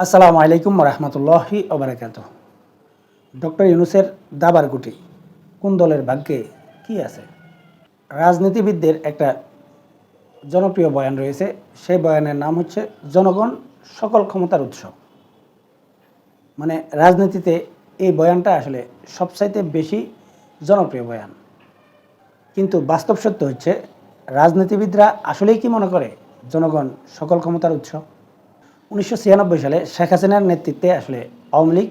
আসসালামু আলাইকুম রহমতুল্লাহি ওবরাকাত ডক্টর ইউনুসের দাবার গুটি, কোন দলের ভাগ্যে কি আছে? রাজনীতিবিদদের একটা জনপ্রিয় বয়ান রয়েছে, সেই বয়ানের নাম হচ্ছে, জনগণ সকল ক্ষমতার উৎস। মানে রাজনীতিতে এই বয়ানটা আসলে সবচাইতে বেশি জনপ্রিয় বয়ান। কিন্তু বাস্তব সত্য হচ্ছে, রাজনীতিবিদরা আসলেই কি মনে করে, জনগণ সকল ক্ষমতার উৎস? উনিশশো ছিয়ানব্বই সালে শেখ হাসিনার নেতৃত্বে আসলে আওয়ামী লীগ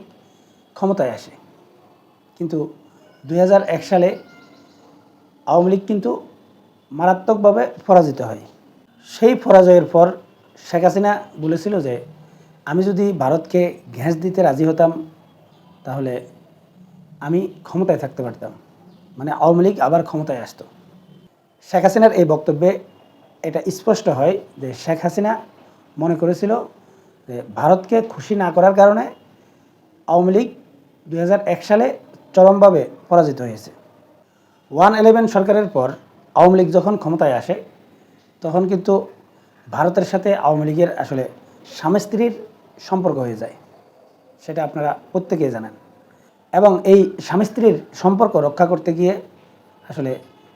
ক্ষমতায় আসে। কিন্তু দু হাজার এক সালে আওয়ামী লীগ কিন্তু মারাত্মকভাবে পরাজিত হয়। সেই পরাজয়ের পর শেখ হাসিনা বলেছিল যে, আমি যদি ভারতকে ঘ্যাঁস দিতে রাজি হতাম, তাহলে আমি ক্ষমতায় থাকতে পারতাম। মানে আওয়ামী লীগ আবার ক্ষমতায় আসতো। শেখ হাসিনার এই বক্তব্যে এটা স্পষ্ট হয় যে, শেখ হাসিনা মনে করেছিল ভারতকে খুশি না করার কারণে আওয়ামী লীগ দু হাজার এক সালে চরমভাবে পরাজিত হয়েছে। ওয়ান ইলেভেন সরকারের পর আওয়ামী লীগ যখন ক্ষমতায় আসে, তখন কিন্তু ভারতের সাথে আওয়ামী লীগের আসলে স্বামী সম্পর্ক হয়ে যায়, সেটা আপনারা প্রত্যেকেই জানেন। এবং এই স্বামী স্ত্রীর সম্পর্ক রক্ষা করতে গিয়ে আসলে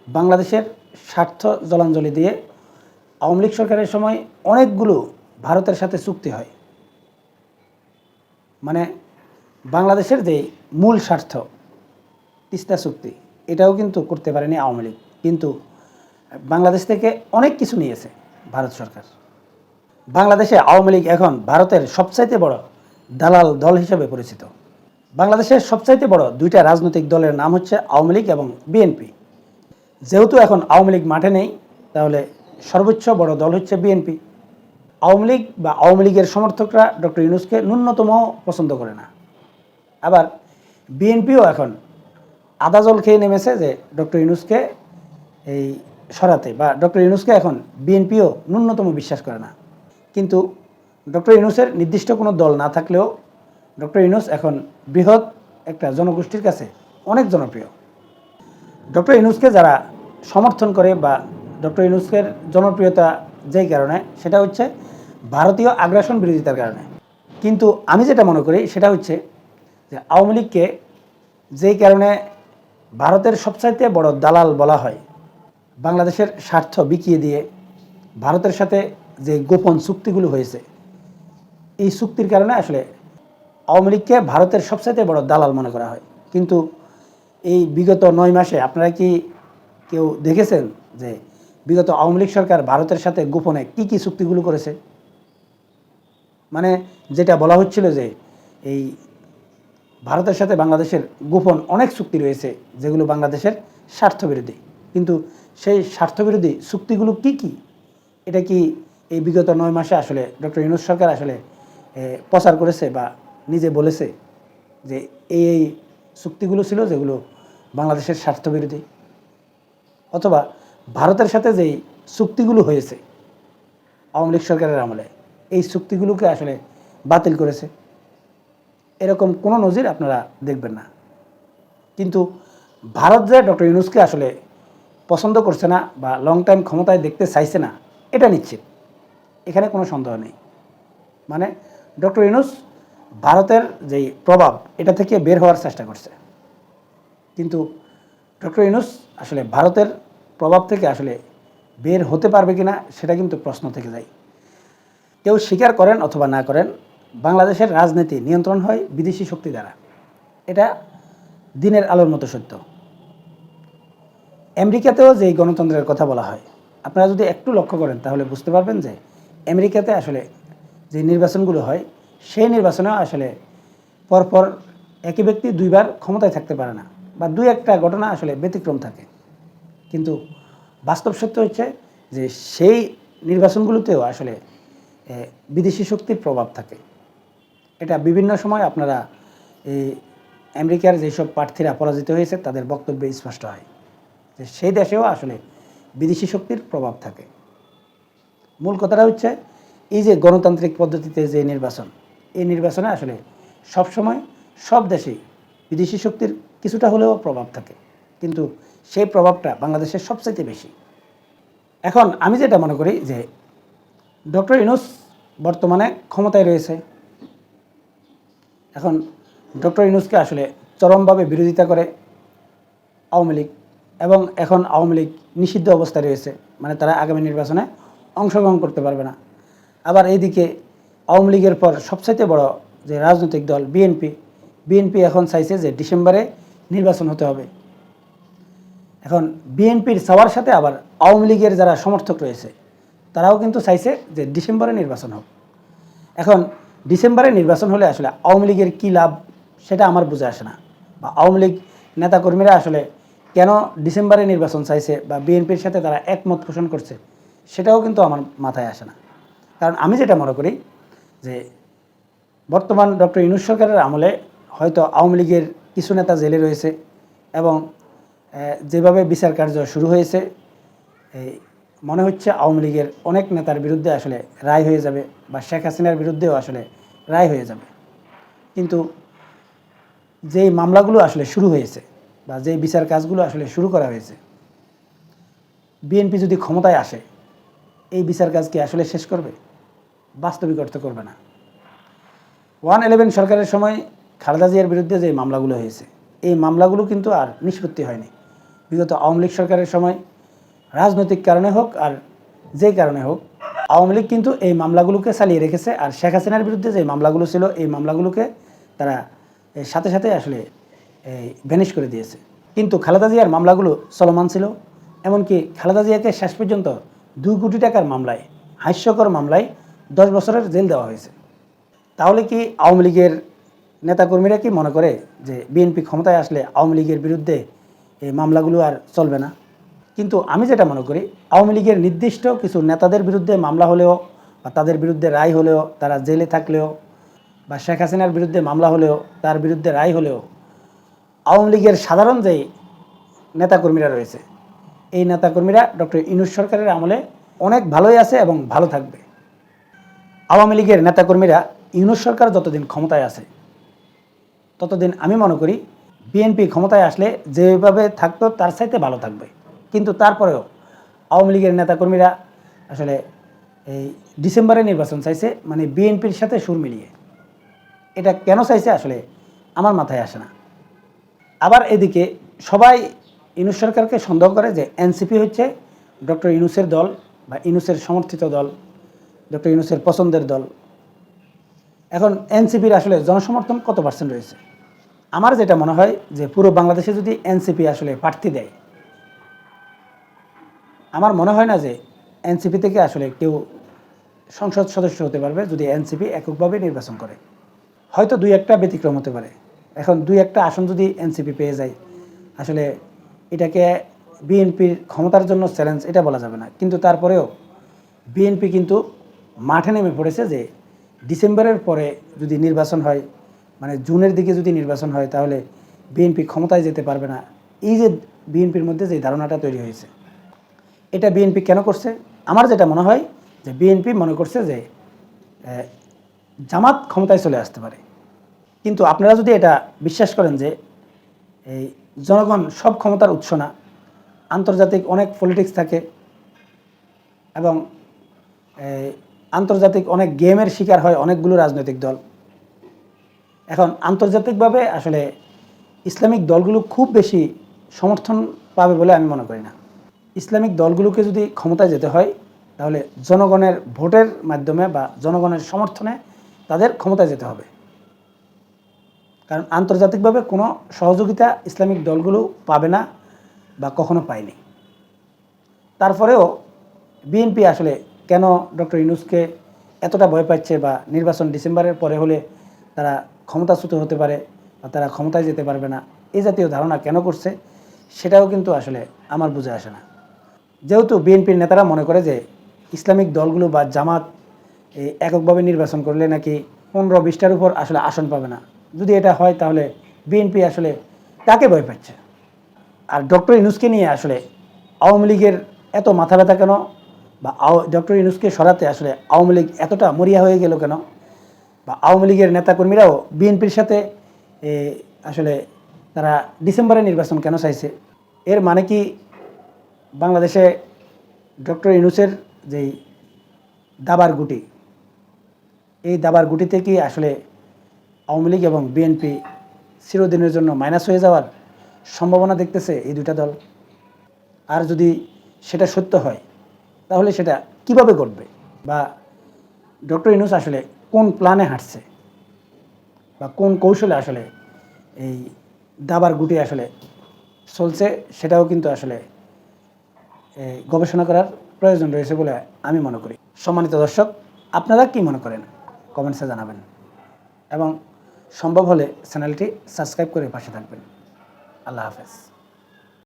বাংলাদেশের স্বার্থ জলাঞ্জলি দিয়ে আওয়ামী লীগ সরকারের সময় অনেকগুলো ভারতের সাথে চুক্তি হয়। মানে বাংলাদেশের যে মূল স্বার্থ, তিস্তা চুক্তি, এটাও কিন্তু করতে পারেনি আওয়ামী লীগ। কিন্তু বাংলাদেশ থেকে অনেক কিছু নিয়েছে ভারত সরকার। বাংলাদেশে আওয়ামী লীগ এখন ভারতের সবচাইতে বড় দালাল দল হিসেবে পরিচিত। বাংলাদেশের সবচাইতে বড় দুইটা রাজনৈতিক দলের নাম হচ্ছে আওয়ামী লীগ এবং বিএনপি। যেহেতু এখন আওয়ামী লীগ মাঠে নেই, তাহলে সর্বোচ্চ বড় দল হচ্ছে বিএনপি। আওয়ামী লীগ বা আওয়ামী লীগের সমর্থকরা ডক্টর ইউনুসকে ন্যূনতম পছন্দ করে না। আবার বিএনপিও এখন আদা জল খেয়ে নেমেছে যে ডক্টর ইউনুসকে এই সরাতে বা ডক্টর ইউনুসকে এখন বিএনপিও ন্যূনতম বিশ্বাস করে না। কিন্তু ডক্টর ইউনুসের নির্দিষ্ট কোনো দল না থাকলেও ডক্টর ইউনুস এখন বৃহৎ একটা জনগোষ্ঠীর কাছে অনেক জনপ্রিয়। ডক্টর ইউনুসকে যারা সমর্থন করে বা ডক্টর ইউনুসের জনপ্রিয়তা যেই কারণে, সেটা হচ্ছে ভারতীয় আগ্রাসন বিরোধিতার কারণে। কিন্তু আমি যেটা মনে করি, সেটা হচ্ছে যে আওয়ামী লীগকে যেই কারণে ভারতের সবচাইতে বড় দালাল বলা হয়, বাংলাদেশের স্বার্থ বিকিয়ে দিয়ে ভারতের সাথে যে গোপন চুক্তিগুলো হয়েছে, এই চুক্তির কারণে আসলে আওয়ামী লীগকে ভারতের সবচাইতে বড় দালাল মনে করা হয়। কিন্তু এই বিগত নয় মাসে আপনারা কি কেউ দেখেছেন যে বিগত আওয়ামী লীগ সরকার ভারতের সাথে গোপনে কি কি চুক্তিগুলো করেছে? মানে যেটা বলা হচ্ছিল যে এই ভারতের সাথে বাংলাদেশের গোপন অনেক চুক্তি রয়েছে যেগুলো বাংলাদেশের স্বার্থবিরোধী। কিন্তু সেই স্বার্থবিরোধী চুক্তিগুলো কি কি? এটা কি এই বিগত নয় মাসে আসলে ডক্টর ইউনুস সরকার আসলে প্রচার করেছে বা নিজে বলেছে যে এই এই চুক্তিগুলো ছিল যেগুলো বাংলাদেশের স্বার্থবিরোধী? অথবা ভারতের সাথে যেই চুক্তিগুলো হয়েছে, আওয়ামী লীগ সরকারের আমলে, এই চুক্তিগুলোকে আসলে বাতিল করেছে। এরকম কোনো নজির আপনারা দেখবেন না। কিন্তু ভারত যে ডক্টর ইউনুসকে আসলে পছন্দ করছে না বা লং টাইম ক্ষমতায় দেখতে চাইছে না, এটা নিশ্চিত। এখানে কোনো সন্দেহ নেই। মানে ডক্টর ইউনুস ভারতের যেই প্রভাব, এটা থেকে বের হওয়ার চেষ্টা করছে। কিন্তু ডক্টর ইউনুস আসলে ভারতের প্রভাব থেকে আসলে বের হতে পারবে কিনা, সেটা কিন্তু প্রশ্ন থেকে যায়। কেউ স্বীকার করেন অথবা না করেন, বাংলাদেশের রাজনীতি নিয়ন্ত্রণ হয় বিদেশি শক্তি দ্বারা। এটা দিনের আলোর মতো সত্য। আমেরিকাতেও যে গণতন্ত্রের কথা বলা হয়, আপনারা যদি একটু লক্ষ্য করেন, তাহলে বুঝতে পারবেন যে আমেরিকাতে আসলে যে নির্বাচনগুলো হয়, সেই নির্বাচনেও আসলে পরপর একই ব্যক্তি দুইবার ক্ষমতায় থাকতে পারে না, বা দুই একটা ঘটনা আসলে ব্যতিক্রম থাকে। কিন্তু বাস্তব সত্য হচ্ছে যে সেই নির্বাচনগুলোতেও আসলে বিদেশি শক্তির প্রভাব থাকে। এটা বিভিন্ন সময় আপনারা এই আমেরিকার যেসব প্রার্থীরা পরাজিত হয়েছে, তাদের বক্তব্যে স্পষ্ট হয় যে সেই দেশেও আসলে বিদেশি শক্তির প্রভাব থাকে। মূল কথাটা হচ্ছে, এই যে গণতান্ত্রিক পদ্ধতিতে যে নির্বাচন, এই নির্বাচনে আসলে সবসময় সব দেশেই বিদেশি শক্তির কিছুটা হলেও প্রভাব থাকে। কিন্তু সেই প্রভাবটা বাংলাদেশের সবচাইতে বেশি। এখন আমি যেটা মনে করি যে, ডক্টর ইনুস বর্তমানে ক্ষমতায় রয়েছে। এখন ডক্টর ইউনুসকে আসলে চরমভাবে বিরোধিতা করে আওয়ামী লীগ এবং এখন আওয়ামী লীগ নিষিদ্ধ অবস্থায় রয়েছে মানে তারা আগামী নির্বাচনে অংশগ্রহণ করতে পারবে না। আবার এইদিকে আওয়ামী লীগের পর সবচাইতে বড় যে রাজনৈতিক দল বিএনপি বিএনপি এখন চাইছে যে ডিসেম্বরে নির্বাচন হতে হবে। এখন বিএনপির সবার সাথে আবার আওয়ামী লীগের যারা সমর্থক রয়েছে, তারাও কিন্তু চাইছে যে ডিসেম্বরে নির্বাচন হোক। এখন ডিসেম্বরে নির্বাচন হলে আসলে আওয়ামী লীগের কী লাভ সেটা আমার বুঝে আসে না। বা আওয়ামী লীগ নেতাকর্মীরা আসলে কেন ডিসেম্বরে নির্বাচন চাইছে বা বিএনপির সাথে তারা একমত পোষণ করছে সেটাও কিন্তু আমার মাথায় আসে না। কারণ আমি যেটা মনে করি যে বর্তমান ডক্টর ইউনুস সরকারের আমলে হয়তো আওয়ামী লীগের কিছু নেতা জেলে রয়েছে এবং যেভাবে বিচার কার্য শুরু হয়েছে এই মনে হচ্ছে আওয়ামী লীগের অনেক নেতার বিরুদ্ধে আসলে রায় হয়ে যাবে বা শেখ হাসিনার বিরুদ্ধেও আসলে রায় হয়ে যাবে। কিন্তু যেই মামলাগুলো আসলে শুরু হয়েছে বা যেই বিচার কাজগুলো আসলে শুরু করা হয়েছে, বিএনপি যদি ক্ষমতায় আসে, এই বিচার কাজ কি আসলে শেষ করবে? বাস্তবিক অর্থ করবে না। ওয়ান ইলেভেন সরকারের সময় খালেদা জিয়ার বিরুদ্ধে যে মামলাগুলো হয়েছে, এই মামলাগুলো কিন্তু আর নিষ্পত্তি হয়নি। বিগত আওয়ামী লীগ সরকারের সময়, রাজনৈতিক কারণে হোক আর যে কারণে হোক, আওয়ামী লীগ কিন্তু এই মামলাগুলোকে চালিয়ে রেখেছে আর শেখ হাসিনার বিরুদ্ধে যে মামলাগুলো ছিল, এই মামলাগুলোকে তারা সাথে সাথে আসলে ভ্যানিশ করে দিয়েছে। কিন্তু খালেদা জিয়ার মামলাগুলো চলমান ছিল, এমনকি খালেদা জিয়াকে শেষ পর্যন্ত দুই কোটি টাকার মামলায়, হাস্যকর মামলায় দশ বছরের জেল দেওয়া হয়েছে। তাহলে কি আওয়ামী লীগের নেতাকর্মীরা কি মনে করে যে বিএনপি ক্ষমতায় আসলে আওয়ামী লীগের বিরুদ্ধে এই মামলাগুলো আর চলবে না। কিন্তু আমি যেটা মনে করি, আওয়ামী লীগের নির্দিষ্ট কিছু নেতাদের বিরুদ্ধে মামলা হলেও বা তাদের বিরুদ্ধে রায় হলেও, তারা জেলে থাকলেও বা শেখ হাসিনার বিরুদ্ধে মামলা হলেও, তার বিরুদ্ধে রায় হলেও আওয়ামী লীগের সাধারণ যেই নেতাকর্মীরা রয়েছে, এই নেতাকর্মীরা ডক্টর ইনুস সরকারের আমলে অনেক ভালোই আছে এবং ভালো থাকবে। আওয়ামী লীগের নেতাকর্মীরা ইউনুস সরকার যতদিন ক্ষমতায় আছে, ততদিন আমি মনে করি বিএনপি ক্ষমতায় আসলে যেভাবে থাকতো, তার চাইতে ভালো থাকবে। কিন্তু তারপরেও আওয়ামী লীগের নেতাকর্মীরা আসলে এই ডিসেম্বরে নির্বাচন চাইছে মানে বিএনপির সাথে সুর মিলিয়ে। এটা কেন চাইছে আসলে আমার মাথায় আসে না। আবার এদিকে সবাই ইউনুস সরকারকে সন্দেহ করে যে এনসিপি হচ্ছে ডক্টর ইউনুসের দল বা ইউনুসের সমর্থিত দল, ডক্টর ইউনুসের পছন্দের দল। এখন এনসিপির আসলে জনসমর্থন কত পার্সেন্ট রয়েছে? আমার যেটা মনে হয় যে পুরো বাংলাদেশে যদি এনসিপি আসলে প্রার্থী দেয়, আমার মনে হয় না যে এনসিপি থেকে আসলে কেউ সংসদ সদস্য হতে পারবে যদি এনসিপি এককভাবে নির্বাচন করে। হয়তো দুই একটা ব্যতিক্রম হতে পারে। এখন দুই একটা আসন যদি এনসিপি পেয়ে যায়, আসলে এটাকে বিএনপির ক্ষমতার জন্য চ্যালেঞ্জ এটা বলা যাবে না। কিন্তু তারপরেও বিএনপি কিন্তু মাঠে নেমে পড়েছে যে ডিসেম্বরের পরে যদি নির্বাচন হয় মানে জুনের দিকে যদি নির্বাচন হয়, তাহলে বিএনপি ক্ষমতায় যেতে পারবে না। এই যে বিএনপির মধ্যে যে ধারণাটা তৈরি হয়েছে, এটা বিএনপি কেন করছে? আমার যেটা মনে হয় যে বিএনপি মনে করছে যে জামাত ক্ষমতায় চলে আসতে পারে। কিন্তু আপনারা যদি এটা বিশ্বাস করেন যে এই জনগণ সব ক্ষমতার উৎস না, আন্তর্জাতিক অনেক পলিটিক্স থাকে এবং আন্তর্জাতিক অনেক গেমের শিকার হয় অনেকগুলো রাজনৈতিক দল এখন আন্তর্জাতিকভাবে আসলে ইসলামিক দলগুলো খুব বেশি সমর্থন পাবে বলে আমি মনে করি না। ইসলামিক দলগুলোকে যদি ক্ষমতায় যেতে হয়, তাহলে জনগণের ভোটের মাধ্যমে বা জনগণের সমর্থনে তাদের ক্ষমতায় যেতে হবে। কারণ আন্তর্জাতিকভাবে কোনো সহযোগিতা ইসলামিক দলগুলো পাবে না বা কখনো পায়নি। তারপরেও বিএনপি আসলে কেন ডক্টর ইউনুসকে এতটা ভয় পাচ্ছে বা নির্বাচন ডিসেম্বরের পরে হলে তারা ক্ষমতাচ্যুত হতে পারে বা তারা ক্ষমতায় যেতে পারবে না এই জাতীয় ধারণা কেন করছে সেটাও কিন্তু আসলে আমার বুঝে আসে না। যেহেতু বিএনপির নেতারা মনে করে যে ইসলামিক দলগুলো বা জামাত এই এককভাবে নির্বাচন করলে নাকি পনেরো বিশটার উপর আসলে আসন পাবে না। যদি এটা হয় তাহলে বিএনপি আসলে কাকে ভয় পাচ্ছে? আর ডক্টর ইনুসকে নিয়ে আসলে আওয়ামী লীগের এত মাথা ব্যথা কেন? বা ডক্টর ইনুসকে সরাতে আসলে আওয়ামী লীগ এতটা মরিয়া হয়ে গেল কেন? বা আওয়ামী লীগের নেতাকর্মীরাও বিএনপির সাথে আসলে তারা ডিসেম্বরে নির্বাচন কেন চাইছে? এর মানে কি বাংলাদেশে ডক্টর ইনুসের যেই দাবার গুটি, এই দাবার গুটিতে কি আসলে আওয়ামী লীগ এবং বিএনপি চিরদিনের জন্য মাইনাস হয়ে যাওয়ার সম্ভাবনা দেখতেছে এই দুইটা দল? আর যদি সেটা সত্য হয়, তাহলে সেটা কীভাবে ঘটবে? বা ডক্টর ইনুস আসলে কোন প্ল্যানে হাঁটছে? বা কোন কৌশলে আসলে এই দাবার গুটি আসলে চলছে, সেটাও কিন্তু আসলে গবেষণা করার প্রয়োজন রয়েছে বলে আমি মনে করি। সম্মানিত দর্শক, আপনারা কি মনে করেন? কমেন্টসে জানাবেন। এবং সম্ভব হলে চ্যানেলটি সাবস্ক্রাইব করে পাশে থাকবেন। আল্লাহ হাফেজ।